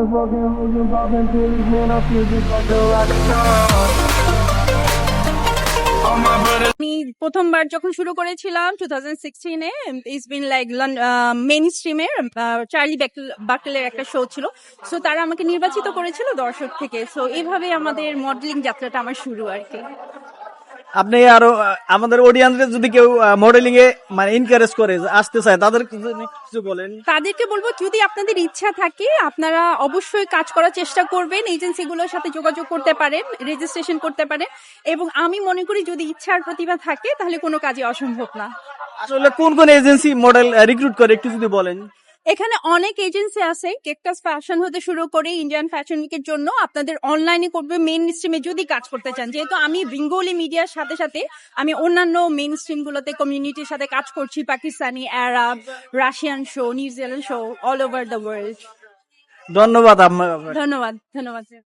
motherfucking hoes and popping pills, man, I feel just like a rock star. আমি প্রথমবার যখন শুরু করেছিলাম টু থাউজেন্ড সিক্সটিনে ইস বিন লাইক মেইন স্ট্রিমে চার্লি বাকলের একটা শো ছিল সো তারা আমাকে নির্বাচিত করেছিল দর্শক থেকে সো এইভাবে আমাদের মডেলিং যাত্রাটা আমার শুরু আর কি আপনি আরও আমাদের অডিয়েন্সদের যদি কেউ মডেলিং এ মানে এনকারেজ করে আসতে চায় তাদের কিছু বলেন? তাদেরকে বলব যদি আপনাদের ইচ্ছা থাকে আপনারা অবশ্যই কাজ করার চেষ্টা করবেন এজেন্সিগুলোর সাথে যোগাযোগ করতে পারেন রেজিস্ট্রেশন করতে পারেন এবং আমি মনে করি যদি ইচ্ছা আর প্রতিভা থাকে তাহলে কোনো কাজই অসম্ভব না। আসলে কোন কোন এজেন্সি মডেল রিক্রুট করে একটু যদি বলেন? এখানে অনেক এজেন্সি আছে কেকটাস ফ্যাশন হতে শুরু করে ইন্ডিয়ান ফ্যাশন উইকের জন্য আপনাদের অনলাইনে করবে মেন স্ট্রিমে যদি কাজ করতে চান। যেহেতু আমি বেঙ্গলি মিডিয়ার সাথে সাথে আমি অন্যান্য মেন স্ট্রিম গুলোতে কমিউনিটির সাথে কাজ করছি Pakistani Arab Russian show New Zealand show all over the world ধন্যবাদ ধন্যবাদ ধন্যবাদ।